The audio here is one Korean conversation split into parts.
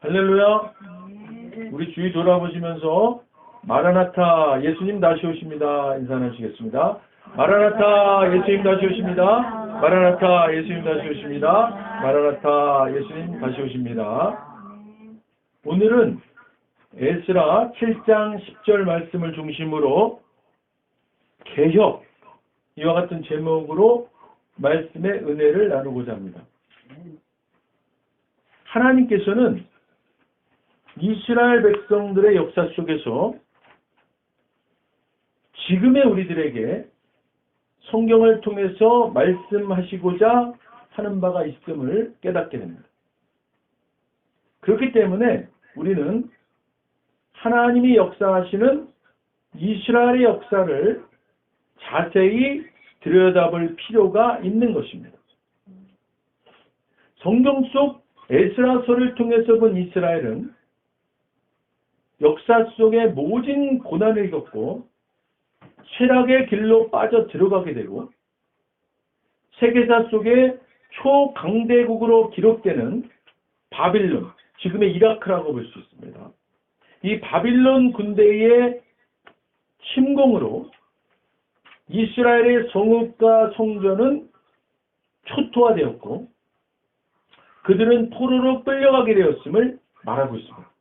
할렐루야. 우리 주위 돌아보시면서 마라나타 예수님 다시 오십니다. 인사하시겠습니다. 마라나타 예수님 다시 오십니다. 마라나타 예수님 다시 오십니다. 마라나타 예수님 다시 오십니다. 오늘은 에스라 7장 10절 말씀을 중심으로 개혁 이와 같은 제목으로 말씀의 은혜를 나누고자 합니다. 하나님께서는 이스라엘 백성들의 역사 속에서 지금의 우리들에게 성경을 통해서 말씀하시고자 하는 바가 있음을 깨닫게 됩니다. 그렇기 때문에 우리는 하나님이 역사하시는 이스라엘의 역사를 자세히 들여다볼 필요가 있는 것입니다. 성경 속 에스라서를 통해서 본 이스라엘은 역사 속의 모진 고난을 겪고 쇠락의 길로 빠져 들어가게 되고 세계사 속의 초강대국으로 기록되는 바빌론, 지금의 이라크라고 볼 수 있습니다. 이 바빌론 군대의 침공으로 이스라엘의 성읍과 성전은 초토화되었고 그들은 포로로 끌려가게 되었음을 말하고 있습니다.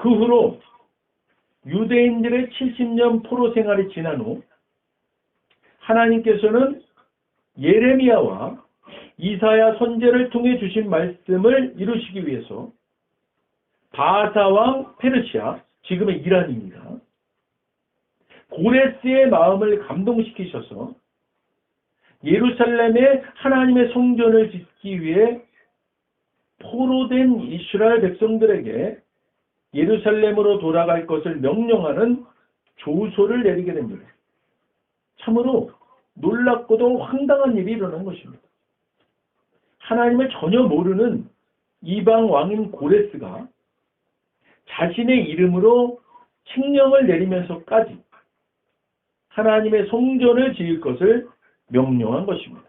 그 후로 유대인들의 70년 포로 생활이 지난 후 하나님께서는 예레미야와 이사야 선제를 통해 주신 말씀을 이루시기 위해서 바사왕 페르시아, 지금의 이란입니다. 고레스의 마음을 감동시키셔서 예루살렘에 하나님의 성전을 짓기 위해 포로된 이스라엘 백성들에게 예루살렘으로 돌아갈 것을 명령하는 조소를 내리게 됩니다. 참으로 놀랍고도 황당한 일이 일어난 것입니다. 하나님을 전혀 모르는 이방 왕인 고레스가 자신의 이름으로 칙령을 내리면서까지 하나님의 성전을 지을 것을 명령한 것입니다.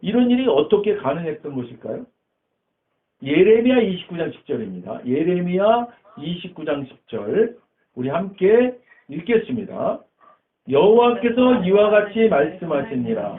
이런 일이 어떻게 가능했던 것일까요? 예레미야 29장 10절입니다. 예레미야 29장 10절 우리 함께 읽겠습니다. 여호와께서 이와 같이 말씀하시니라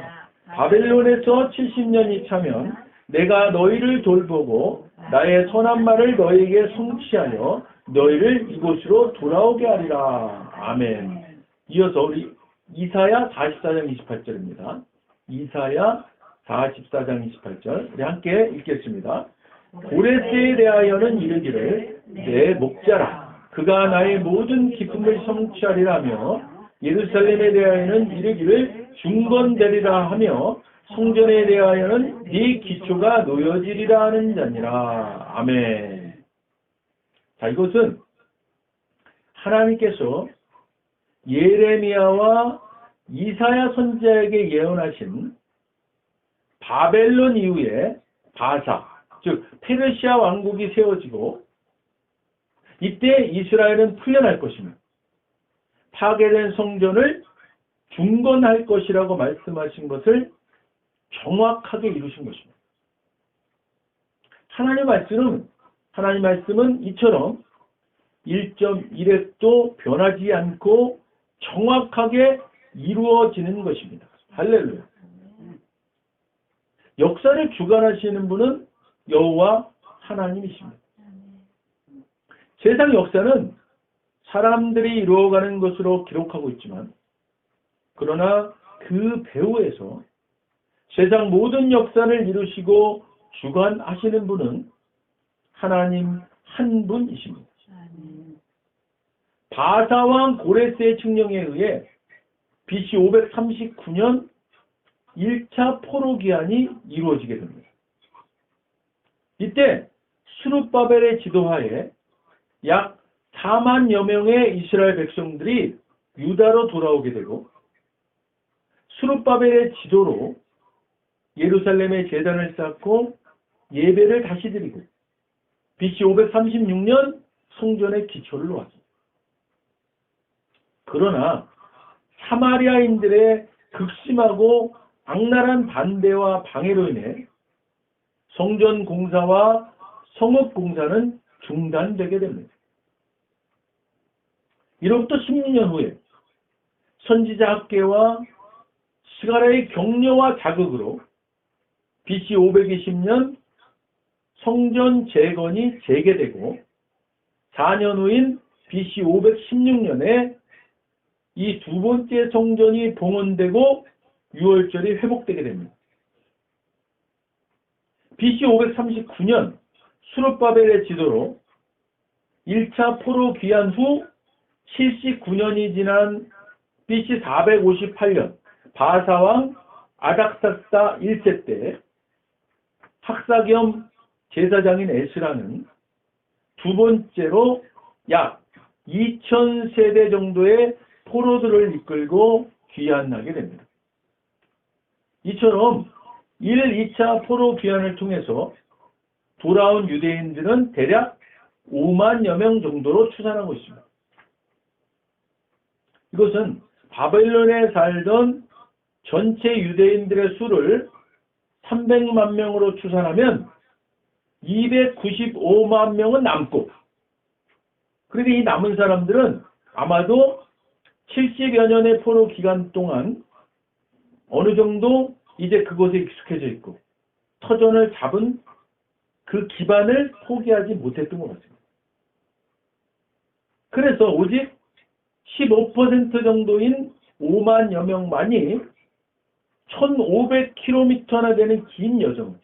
바벨론에서 70년이 차면 내가 너희를 돌보고 나의 선한 말을 너희에게 성취하여 너희를 이곳으로 돌아오게 하리라. 아멘. 이어서 우리 이사야 44장 28절입니다. 이사야 44장 28절 우리 함께 읽겠습니다. 고레스에 대하여는 이르기를 내 목자라 그가 나의 모든 기쁨을 성취하리라며 예루살렘에 대하여는 이르기를 중건되리라 하며 성전에 대하여는 네 기초가 놓여지리라 하는 자니라. 아멘. 자, 이것은 하나님께서 예레미야와 이사야 선자에게 예언하신 바벨론 이후에 바사, 즉 페르시아 왕국이 세워지고 이때 이스라엘은 풀려날 것이며 파괴된 성전을 중건할 것이라고 말씀하신 것을 정확하게 이루신 것입니다. 하나님 말씀은 하나님 말씀은 이처럼 1.1획도 변하지 않고 정확하게 이루어지는 것입니다. 할렐루야. 역사를 주관하시는 분은 여호와 하나님이십니다. 세상 역사는 사람들이 이루어가는 것으로 기록하고 있지만 그러나 그 배후에서 세상 모든 역사를 이루시고 주관하시는 분은 하나님 한 분이십니다. 바사왕 고레스의 칙령에 의해 BC 539년 1차 포로 기한이 이루어지게 됩니다. 이때 수르바벨의 지도하에 약 4만여 명의 이스라엘 백성들이 유다로 돌아오게 되고 수르바벨의 지도로 예루살렘의 재단을 쌓고 예배를 다시 드리고 BC 536년 성전의 기초를 놓았습니다. 그러나 사마리아인들의 극심하고 악랄한 반대와 방해로 인해 성전 공사와 성읍 공사는 중단되게 됩니다. 이로부터 16년 후에 선지자 학계와 스가랴의 격려와 자극으로 BC 520년 성전 재건이 재개되고 4년 후인 BC 516년에 이 두 번째 성전이 봉헌되고 유월절이 회복되게 됩니다. BC 539년 수르바벨의 지도로 1차 포로 귀환 후 79년이 지난 BC 458년 바사왕 아닥사스다 1세 때 학사 겸 제사장인 에스라는 두 번째로 약 2000세대 정도의 포로들을 이끌고 귀환하게 됩니다. 이처럼 1, 2차 포로 귀환을 통해서 돌아온 유대인들은 대략 5만여 명 정도로 추산하고 있습니다. 이것은 바벨론에 살던 전체 유대인들의 수를 300만 명으로 추산하면 295만 명은 남고 그런데 이 남은 사람들은 아마도 70여 년의 포로 기간 동안 어느 정도 이제 그곳에 익숙해져 있고 터전을 잡은 그 기반을 포기하지 못했던 것 같습니다. 그래서 오직 15% 정도인 5만여 명만이 1500km나 되는 긴 여정,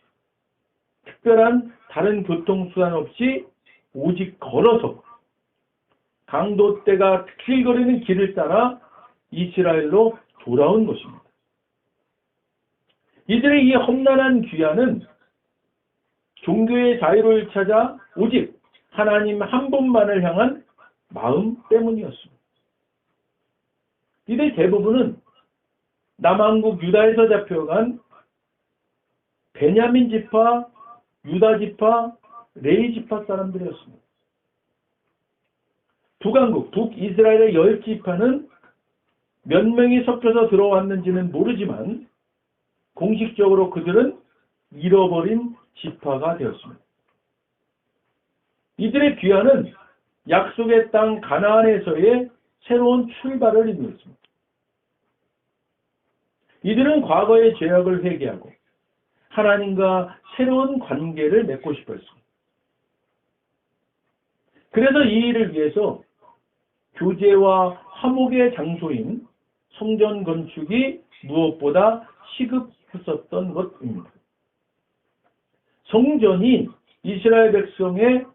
특별한 다른 교통수단 없이 오직 걸어서 강도 떼가 길거리는 길을 따라 이스라엘로 돌아온 것입니다. 이들의 이 험난한 귀환은 종교의 자유를 찾아 오직 하나님 한 분만을 향한 마음 때문이었습니다. 이들 대부분은 남한국 유다에서 잡혀간 베냐민 지파, 유다 지파, 레이 지파 사람들이었습니다. 북한국, 북이스라엘의 열 지파는 몇 명이 섞여서 들어왔는지는 모르지만 공식적으로 그들은 잃어버린 지파가 되었습니다. 이들의 귀환은 약속의 땅 가나안에서의 새로운 출발을 의미했습니다. 이들은 과거의 죄악을 회개하고 하나님과 새로운 관계를 맺고 싶어 했습니다. 그래서 이 일을 위해서 교제와 화목의 장소인 성전 건축이 무엇보다 시급 했었던 것입니다. 성전이 이스라엘 백성의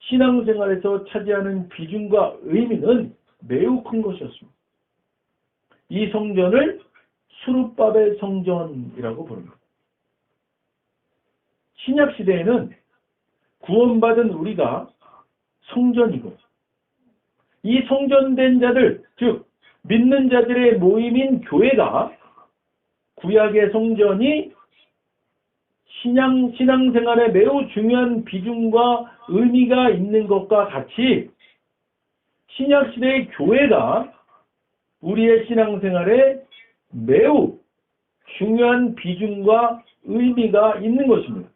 신앙생활에서 차지하는 비중과 의미는 매우 큰 것이었습니다. 이 성전을 수르바벨 성전이라고 부릅니다. 신약 시대에는 구원받은 우리가 성전이고 이 성전된 자들, 즉 믿는 자들의 모임인 교회가 구약의 성전이 신앙, 신앙생활에 매우 중요한 비중과 의미가 있는 것과 같이 신약시대의 교회가 우리의 신앙생활에 매우 중요한 비중과 의미가 있는 것입니다.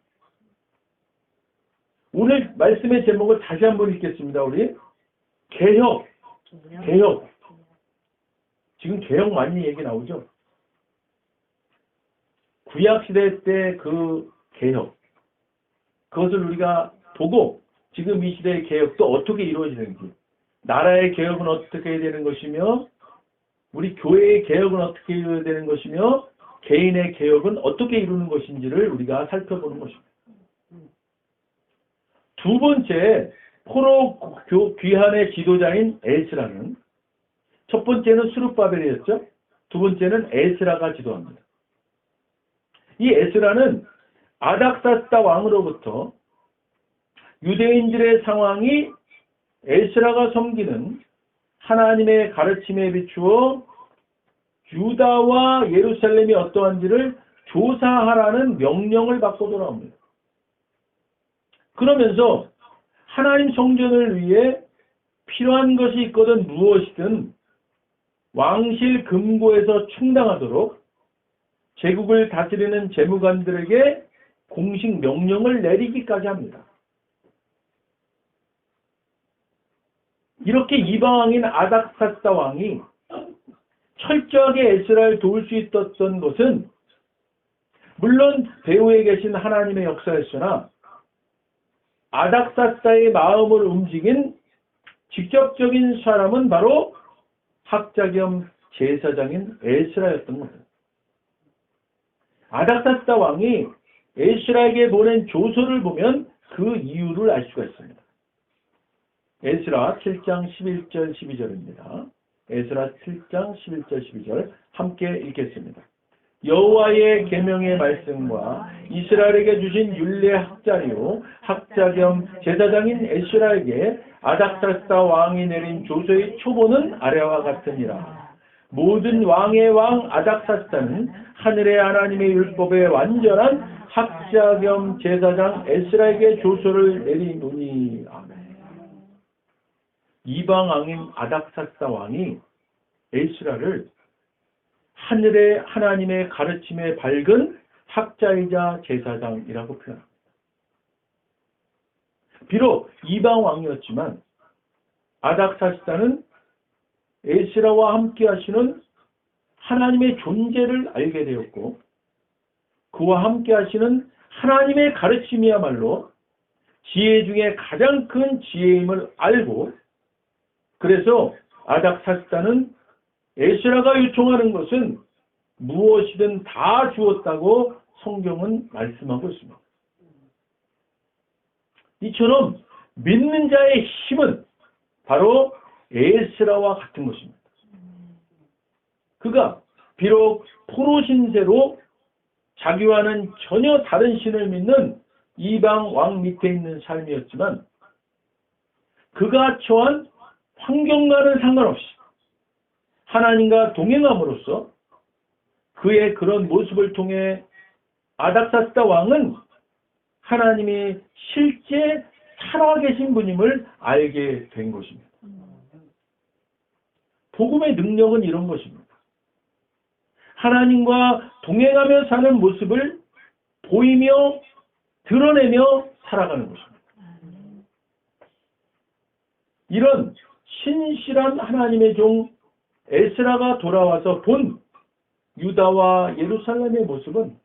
오늘 말씀의 제목을 다시 한번 읽겠습니다. 우리 개혁, 개혁. 지금 개혁 많이 얘기 나오죠? 구약시대 때 그 개혁, 그것을 우리가 보고 지금 이 시대의 개혁도 어떻게 이루어지는지, 나라의 개혁은 어떻게 해야 되는 것이며, 우리 교회의 개혁은 어떻게 이루어야 되는 것이며, 개인의 개혁은 어떻게 이루는 것인지를 우리가 살펴보는 것입니다. 두 번째, 포로 귀환의 지도자인 에스라는 첫 번째는 수르바벨이었죠. 두 번째는 에스라가 지도합니다. 이 에스라는 아닥사스다 왕으로부터 유대인들의 상황이 에스라가 섬기는 하나님의 가르침에 비추어 유다와 예루살렘이 어떠한지를 조사하라는 명령을 받고 돌아옵니다. 그러면서 하나님 성전을 위해 필요한 것이 있거든 무엇이든 왕실 금고에서 충당하도록 제국을 다스리는 재무관들에게 공식 명령을 내리기까지 합니다. 이렇게 이방왕인 아닥사스다 왕이 철저하게 에스라를 도울 수 있었던 것은 물론 배후에 계신 하나님의 역사였으나 아닥사스다의 마음을 움직인 직접적인 사람은 바로 학자 겸 제사장인 에스라였던 것입니다. 아닥사스다 왕이 에스라에게 보낸 조서를 보면 그 이유를 알 수가 있습니다. 에스라 7장 11절 12절입니다. 에스라 7장 11절 12절 함께 읽겠습니다. 여호와의 계명의 말씀과 이스라엘에게 주신 율례 학자요 학자 겸 제사장인 에스라에게 아닥사스다 왕이 내린 조서의 초보는 아래와 같으니라. 모든 왕의 왕 아닥사스다는 하늘의 하나님의 율법에 완전한 학자 겸 제사장 에스라에게 조서를 내리노니 아멘. 이방 왕인 아닥사스다 왕이 에스라를 하늘의 하나님의 가르침에 밝은 학자이자 제사장이라고 표현합니다. 비록 이방 왕이었지만 아닥사스다는 에스라와 함께 하시는 하나님의 존재를 알게 되었고 그와 함께 하시는 하나님의 가르침이야말로 지혜 중에 가장 큰 지혜임을 알고 그래서 아닥사스다는 에스라가 요청하는 것은 무엇이든 다 주었다고 성경은 말씀하고 있습니다. 이처럼 믿는 자의 힘은 바로 에스라와 같은 것입니다. 그가 비록 포로 신세로 자기와는 전혀 다른 신을 믿는 이방 왕 밑에 있는 삶이었지만 그가 처한 환경과는 상관없이 하나님과 동행함으로써 그의 그런 모습을 통해 아닥사스다 왕은 하나님이 실제 살아계신 분임을 알게 된 것입니다. 복음의 능력은 이런 것입니다. 하나님과 동행하며 사는 모습을 보이며 드러내며 살아가는 것입니다. 이런 신실한 하나님의 종 에스라가 돌아와서 본 유다와 예루살렘의 모습은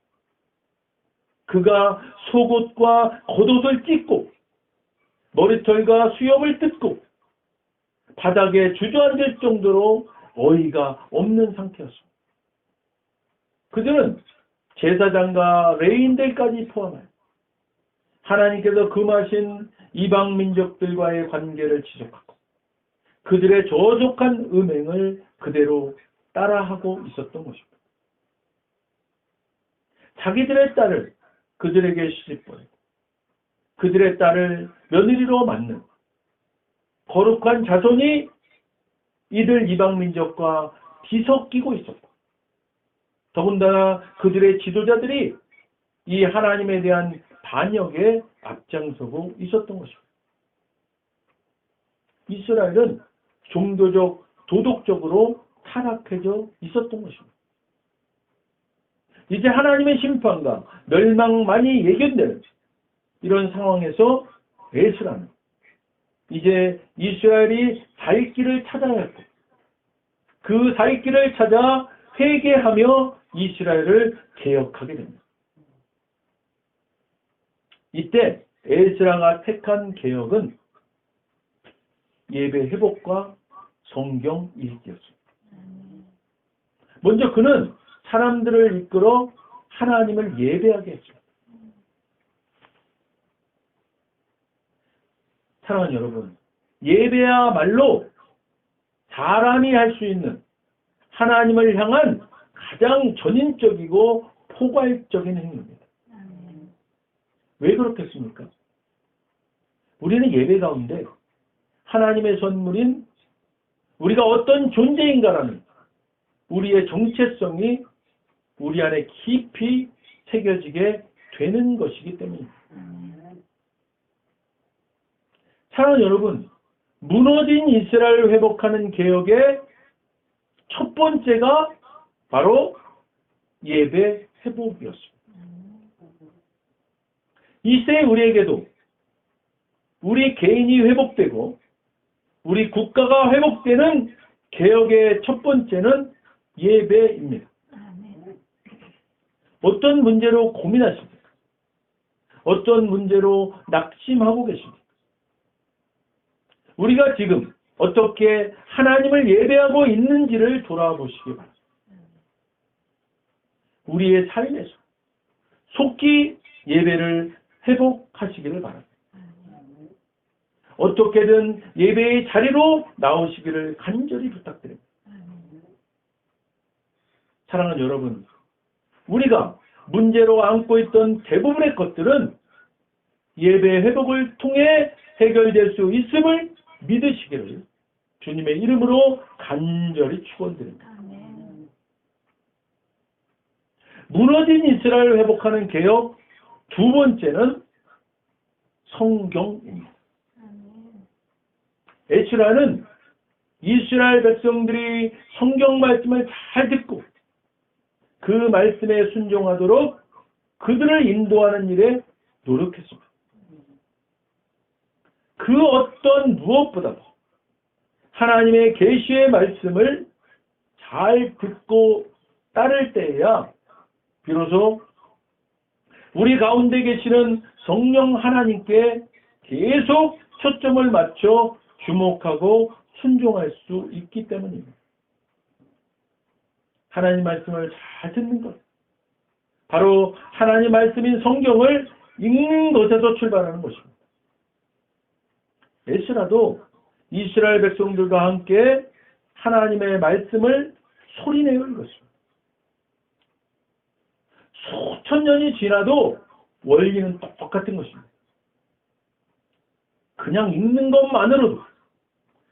그가 속옷과 겉옷을 찢고 머리털과 수염을 뜯고 바닥에 주저앉을 정도로 어이가 없는 상태였습니다. 그들은 제사장과 레인들까지 포함하여 하나님께서 금하신 이방 민족들과의 관계를 지속하고 그들의 저속한 음행을 그대로 따라하고 있었던 것입니다. 자기들의 딸을 그들에게 시집보내고 그들의 딸을 며느리로 맞는 거룩한 자손이 이들 이방 민족과 뒤섞이고 있었고 더군다나 그들의 지도자들이 이 하나님에 대한 반역에 앞장서고 있었던 것입니다. 이스라엘은 종교적, 도덕적으로 타락해져 있었던 것입니다. 이제 하나님의 심판과 멸망만이 예견되는 이런 상황에서 에스라는 이제 이스라엘이 살 길을 찾아야 했고 그살 길을 찾아 회개하며 이스라엘을 개혁하게 됩니다. 이때 에스라가 택한 개혁은 예배 회복과 성경 읽기였습니다. 먼저 그는 사람들을 이끌어 하나님을 예배하게 했습니다. 사랑하는 여러분, 예배야말로 사람이 할 수 있는 하나님을 향한 가장 전인적이고 포괄적인 행위입니다. 왜 그렇겠습니까? 우리는 예배 가운데 하나님의 선물인 우리가 어떤 존재인가라는 우리의 정체성이 우리 안에 깊이 새겨지게 되는 것이기 때문입니다. 사랑하는 여러분, 무너진 이스라엘을 회복하는 개혁의 첫 번째가 바로 예배 회복이었습니다. 이 시대에 우리에게도 우리 개인이 회복되고 우리 국가가 회복되는 개혁의 첫 번째는 예배입니다. 어떤 문제로 고민하십니까? 어떤 문제로 낙심하고 계십니까? 우리가 지금 어떻게 하나님을 예배하고 있는지를 돌아보시기 바랍니다. 우리의 삶에서 속히 예배를 회복하시기를 바랍니다. 어떻게든 예배의 자리로 나오시기를 간절히 부탁드립니다. 사랑하는 여러분, 우리가 문제로 안고 있던 대부분의 것들은 예배 회복을 통해 해결될 수 있음을 믿으시기를 주님의 이름으로 간절히 축원드립니다. 아멘. 무너진 이스라엘을 회복하는 개혁 두 번째는 성경입니다. 아멘. 에스라는 이스라엘 백성들이 성경 말씀을 잘 듣고 그 말씀에 순종하도록 그들을 인도하는 일에 노력했습니다. 그 어떤 무엇보다도 하나님의 계시의 말씀을 잘 듣고 따를 때에야 비로소 우리 가운데 계시는 성령 하나님께 계속 초점을 맞춰 주목하고 순종할 수 있기 때문입니다. 하나님 말씀을 잘 듣는 것. 바로 하나님 말씀인 성경을 읽는 것에서 출발하는 것입니다. 에스라도 이스라엘 백성들과 함께 하나님의 말씀을 소리내어 읽었습니다. 수천 년이 지나도 원리는 똑같은 것입니다. 그냥 읽는 것만으로도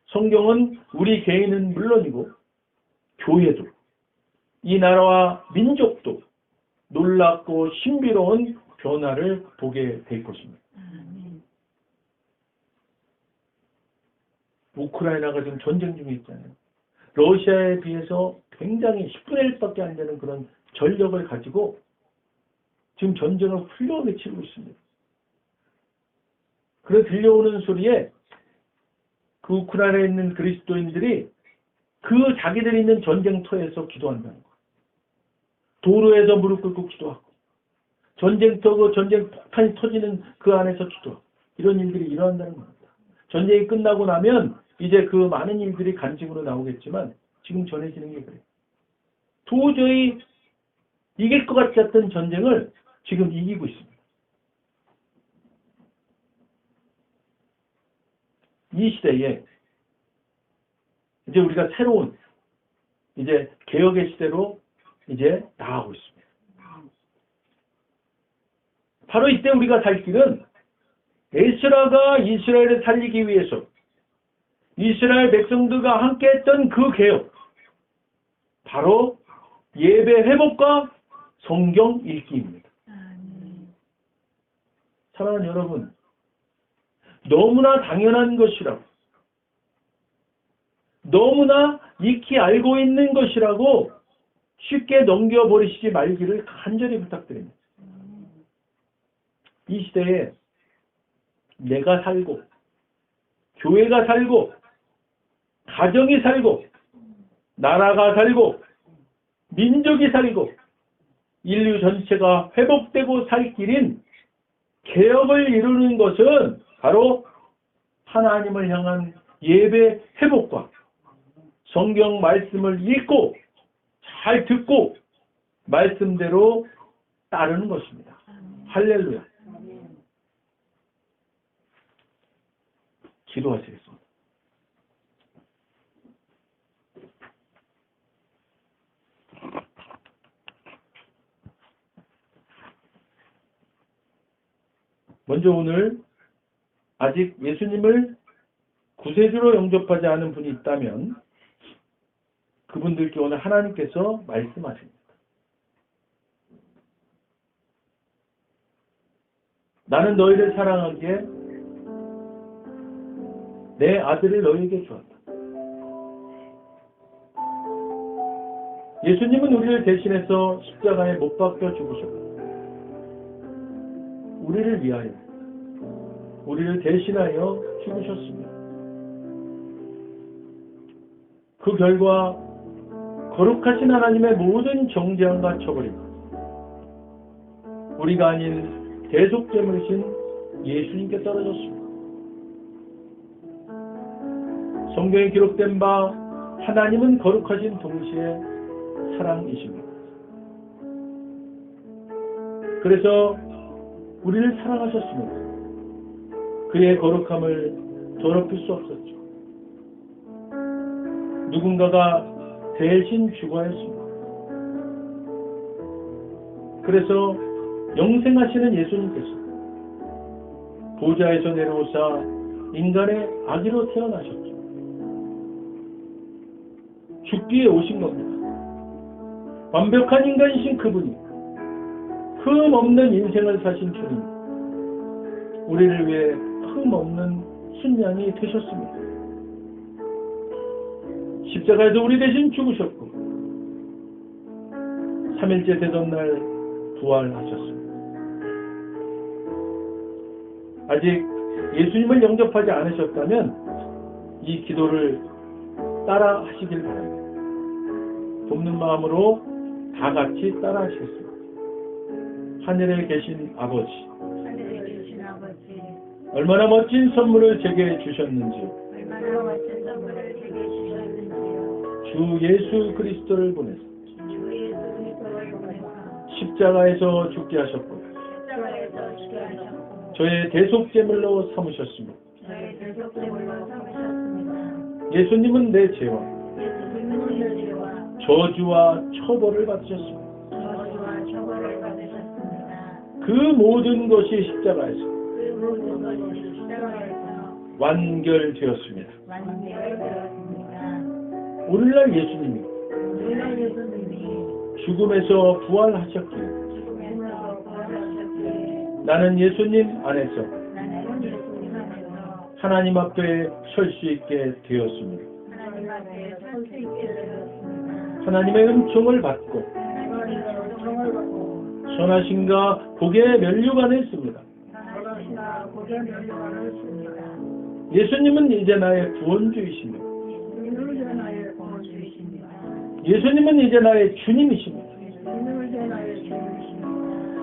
성경은 우리 개인은 물론이고 교회도 이 나라와 민족도 놀랍고 신비로운 변화를 보게 될 것입니다. 아멘. 우크라이나가 지금 전쟁 중에 있잖아요. 러시아에 비해서 굉장히 10분의 1밖에 안 되는 그런 전력을 가지고 지금 전쟁을 훌륭하게 치르고 있습니다. 그래 들려오는 소리에 그 우크라이나에 있는 그리스도인들이 그 자기들이 있는 전쟁터에서 기도한다는 거예요. 도로에서 무릎 꿇고 기도하고 전쟁터 그 전쟁 폭탄이 터지는 그 안에서 기도하고 이런 일들이 일어난다는 겁니다. 전쟁이 끝나고 나면 이제 그 많은 일들이 간증으로 나오겠지만 지금 전해지는 게 그래요. 도저히 이길 것 같지 않던 전쟁을 지금 이기고 있습니다. 이 시대에 이제 우리가 새로운 이제 개혁의 시대로 이제 나가고 있습니다. 바로 이때 우리가 살 길은 에스라가 이스라엘을 살리기 위해서 이스라엘 백성들과 함께 했던 그 개혁 바로 예배 회복과 성경 읽기입니다. 사랑하는 여러분 너무나 당연한 것이라고 너무나 익히 알고 있는 것이라고 쉽게 넘겨버리시지 말기를 간절히 부탁드립니다. 이 시대에 내가 살고 교회가 살고 가정이 살고 나라가 살고 민족이 살고 인류 전체가 회복되고 살 길인 개혁을 이루는 것은 바로 하나님을 향한 예배 회복과 성경 말씀을 읽고 잘 듣고 말씀대로 따르는 것입니다. 할렐루야. 기도하시겠습니다. 먼저 오늘 아직 예수님을 구세주로 영접하지 않은 분이 있다면 그분들께 오늘 하나님께서 말씀하십니다. 나는 너희를 사랑하기에 내 아들을 너희에게 주었다. 예수님은 우리를 대신해서 십자가에 못 박혀 죽으셨고 우리를 위하여 우리를 대신하여 죽으셨습니다. 그 결과 거룩하신 하나님의 모든 정죄함과 처벌이 우리가 아닌 대속제물이신 예수님께 떨어졌습니다. 성경에 기록된 바 하나님은 거룩하신 동시에 사랑이십니다. 그래서 우리를 사랑하셨습니다. 그의 거룩함을 더럽힐 수 없었죠. 누군가가 대신 죽어야 했습니다. 그래서 영생하시는 예수님께서 보좌에서 내려오사 인간의 아기로 태어나셨죠. 죽기에 오신 겁니다. 완벽한 인간이신 그분이 흠 없는 인생을 사신 주님, 우리를 위해 흠 없는 순양이 되셨습니다. 십자가에서 우리 대신 죽으셨고, 3일째 되던 날 부활하셨습니다. 아직 예수님을 영접하지 않으셨다면 이 기도를 따라 하시길 바랍니다. 돕는 마음으로 다 같이 따라 하시겠습니다. 하늘에 계신 아버지, 하늘에 계신 아버지, 얼마나 멋진 선물을 제게 주셨는지 얼마나 멋진 선물을 제게 주셨는지요. 주 예수 그리스도를 보내서 주 예수 그리스도를 보내서 십자가에서 죽게 하셨고 십자가에서 죽게 하셨고 저의 대속 제물로 삼으셨습니다. 저의 대속 제물로 삼으셨습니다. 예수님은 내 죄와 예수님은 내 죄와 저주와 처벌을 받으셨습니다. 그 모든 것이 십자가에서 완결되었습니다. 오늘날 예수님이 죽음에서 부활하셨기에 나는 예수님 안에서 하나님 앞에 설 수 있게 되었습니다. 하나님. 하나님의 은총을 받고 받고 선하신가 복의 면류관을 씁니다. 예수님은 이제 나의 구원주이십니다. 예수님은 이제 나의 주님이십니다.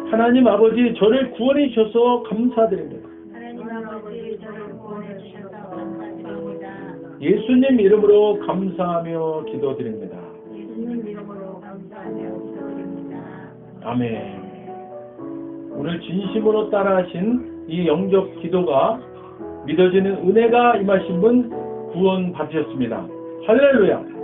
하나님 아버지 저를 구원해 주셔서 감사드립니다. 예수님 이름으로 감사하며 기도드립니다. 아멘. 오늘 진심으로 따라하신 이 영접 기도가 믿어지는 은혜가 임하신 분 구원 받으셨습니다. 할렐루야.